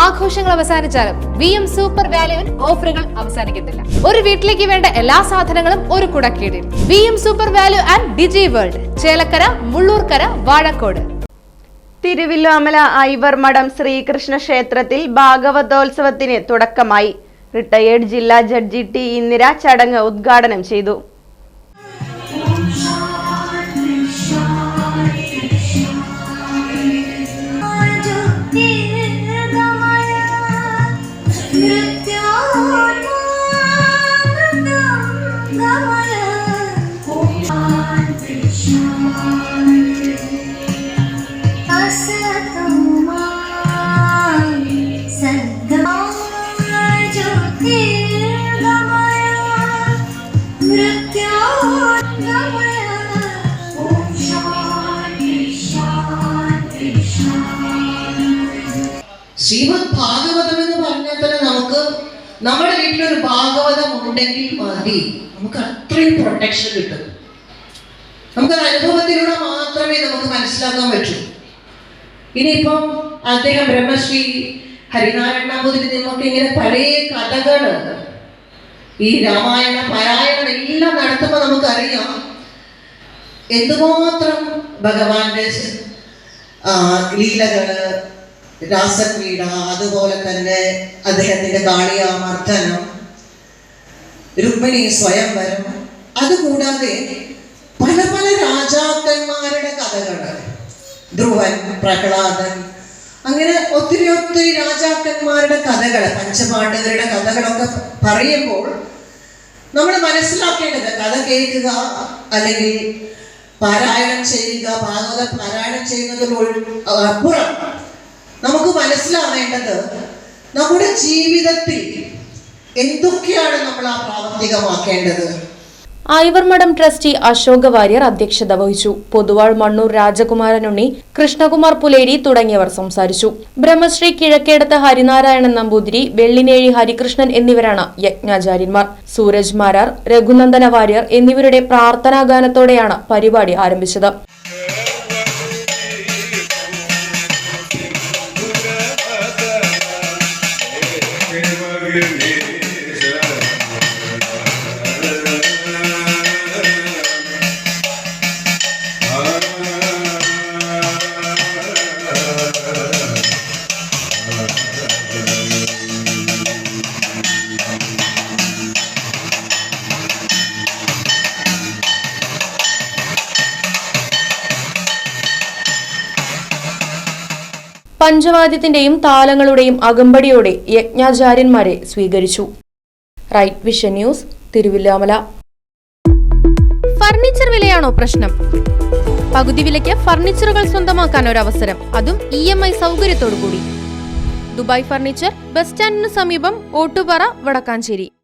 ആഘോഷങ്ങൾ അവസാനിച്ചാലും V M super വാല്യുവിൽ ഓഫറുകൾ അവസാനിക്കുന്നില്ല ഒരു വീട്ടിലേക്ക് വേണ്ട എല്ലാ സാധനങ്ങളും ഒരു കുടക്കീടിൽ. V M super value and Digi world Chelakkara Mullurkara Vazhakode. Thiruvilwamala Ivor Madom Sreekrishna ക്ഷേത്രത്തിൽ ഭാഗവതോത്സവത്തിന് തുടക്കമായി. റിട്ടയേർഡ് ജില്ലാ ജഡ്ജി ടി ഇന്ദിര ചടങ്ങ് ഉദ്ഘാടനം ചെയ്തു. ശ്രീമദ് ഭാഗവതം എന്ന് പറഞ്ഞാൽ തന്നെ നമുക്ക് നമ്മുടെ വീട്ടിലൊരു ഭാഗവതം ഉണ്ടെങ്കിൽ മതി. നമുക്ക് അത്രയും പ്രൊട്ടക്ഷൻ കിട്ടും. നമുക്കത് അനുഭവത്തിലൂടെ മാത്രമേ നമുക്ക് മനസ്സിലാക്കാൻ പറ്റൂ. ഇനിയിപ്പം അദ്ദേഹം ബ്രഹ്മശ്രീ ഹരിനാരായണ നമ്പൂതിരി നമുക്ക് ഇങ്ങനെ പല കഥകൾ ഈ രാമായണ പാരായണം എല്ലാം നടത്തുമ്പോൾ നമുക്കറിയാം. എന്തുമാത്രം ഭഗവാന്റെ ലീലകൾ രാസക്രീഡ അതുപോലെ തന്നെ അദ്ദേഹത്തിന്റെ കാളിയാമർദ്ദനം രുക്മിണി സ്വയംവരം അതുകൂടാതെ പല പല രാജാക്കന്മാരുടെ കഥകൾ. ധ്രുവൻ പ്രഹ്ലാദൻ അങ്ങനെ ഒത്തിരി ഒത്തിരി രാജാക്കന്മാരുടെ കഥകൾ പഞ്ചപാണ്ഡവരുടെ കഥകളൊക്കെ പറയുമ്പോൾ നമ്മൾ മനസ്സിലാക്കേണ്ടത് കഥ കേൾക്കുക അല്ലെങ്കിൽ പാരായണം ചെയ്യുക ഭാഗവത പാരായണം ചെയ്യുന്നതിനൊഴി അപ്പുറം നമുക്ക് മനസ്സിലാവേണ്ടത് നമ്മുടെ ജീവിതത്തിൽ എന്തൊക്കെയാണ് നമ്മൾ ആ പ്രാവർത്തികമാക്കേണ്ടത്? ഐവർ മഠം ട്രസ്റ്റി അശോക വാര്യർ അധ്യക്ഷത വഹിച്ചു പൊതുവാൾ മണ്ണൂർ രാജകുമാരൻ ഉണ്ണി കൃഷ്ണകുമാർ പുലേരി തുടങ്ങിയവർ സംസാരിച്ചു ബ്രഹ്മശ്രീ കിഴക്കേടത്ത് ഹരിനാരായണൻ നമ്പൂതിരി വെള്ളിനേഴി ഹരികൃഷ്ണൻ എന്നിവരാണ് യജ്ഞാചാര്യന്മാർ സൂരജ് മാരാർ രഘുനന്ദന വാര്യർ എന്നിവരുടെ പ്രാർത്ഥനാഗാനത്തോടെയാണ് പരിപാടി ആരംഭിച്ചത് പഞ്ചവാദ്യത്തിന്റെയും താളങ്ങളുടെയും അകമ്പടിയോടെ യജ്ഞാചാര്യന്മാരെ സ്വീകരിച്ചു. Right Vision News Thiruvilwamala. Furniture വിലയാണോ പ്രശ്നം? പകുതി വിലയ്ക്ക് ഫർണിച്ചറുകൾ സ്വന്തമാക്കാൻ ഒരു അവസരം അതും ഇ എം ഐ സൗകര്യത്തോടു കൂടി ദുബായ് ഫർണിച്ചർ ബസ് സ്റ്റാൻഡിന് സമീപം ഓട്ടുപാറ വടക്കാഞ്ചേരി.